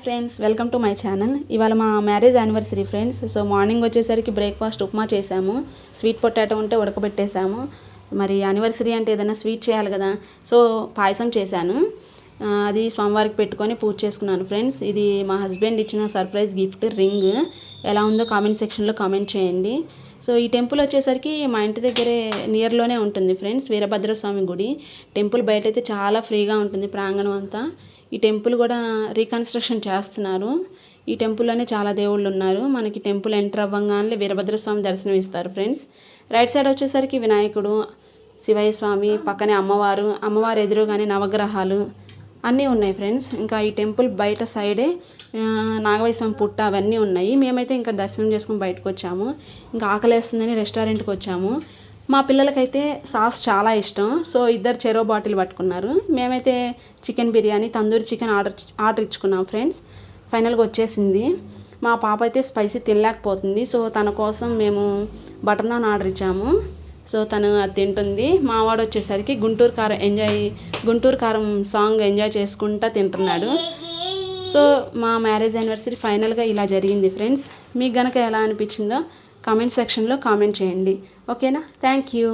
Friends welcome to my channel. ఇవాళ మా marriage anniversary friends. So morning వచ్చేసరికి breakfast upma చేసాము స్వీట్ పొటాటో ఉంటే ఉడకబెట్టేసాము మరి యానివర్సరీ అంటే ఏదైనా స్వీట్ చేయాలి కదా. సో పాయసం చేశాను. అది సోమవారికి పెట్టుకొని పూజ చేసుకున్నాను ఫ్రెండ్స్. ఇది మా హస్బెండ్ ఇచ్చిన సర్ప్రైజ్ గిఫ్ట్ రింగ్. ఎలా ఉందో కామెంట్ సెక్షన్లో కామెంట్ చేయండి. సో ఈ టెంపుల్ వచ్చేసరికి మా ఇంటి దగ్గరే నియర్లోనే ఉంటుంది ఫ్రెండ్స్ వీరభద్రస్వామి గుడి. టెంపుల్ బయట అయితే చాలా ఫ్రీగా ఉంటుంది ప్రాంగణం అంతా. ఈ టెంపుల్ కూడా రీకన్స్ట్రక్షన్ చేస్తున్నారు. ఈ టెంపుల్లోనే చాలా దేవుళ్ళు ఉన్నారు. మనకి టెంపుల్ ఎంటర్ అవ్వగానే వీరభద్రస్వామి దర్శనం ఇస్తారు ఫ్రెండ్స్. రైట్ సైడ్ వచ్చేసరికి వినాయకుడు శివయ్య స్వామి పక్కనే అమ్మవారు. అమ్మవారు ఎదురుగానే నవగ్రహాలు అన్నీ ఉన్నాయి ఫ్రెండ్స్. ఇంకా ఈ టెంపుల్ బయట సైడే ఆ, నాగవైస్వామి పుట్ట అవన్నీ ఉన్నాయి. మేమైతే ఇంకా దర్శనం చేసుకుని బయటకు వచ్చాము. ఇంకా ఆకలేస్తుందని రెస్టారెంట్కి వచ్చాము. మా పిల్లలకైతే సాస్ చాలా ఇష్టం. సో ఇద్దరు చెరో బాటిల్ పట్టుకున్నారు. మేమైతే chicken biryani tandoori chicken order order ఇచ్చుకున్నాం friends. ఫైనల్గా వచ్చేసింది. మా పాప అయితే స్పైసీ తినలేకపోతుంది. సో తన కోసం మేము బటర్ నాన్ ఆర్డర్ ఇచ్చాము. సో తను అది తింటుంది. మావాడు వచ్చేసరికి గుంటూరు కారం ఎంజాయ్ గుంటూరు కారం సాంగ్ ఎంజాయ్ చేసుకుంటా తింటున్నాడు. సో మా మ్యారేజ్ యానివర్సరీ ఫైనల్గా ఇలా జరిగింది ఫ్రెండ్స్ మీకు గనక ఎలా అనిపించిందో కామెంట్ సెక్షన్లో కామెంట్ చేయండి. ఓకేనా థ్యాంక్ యూ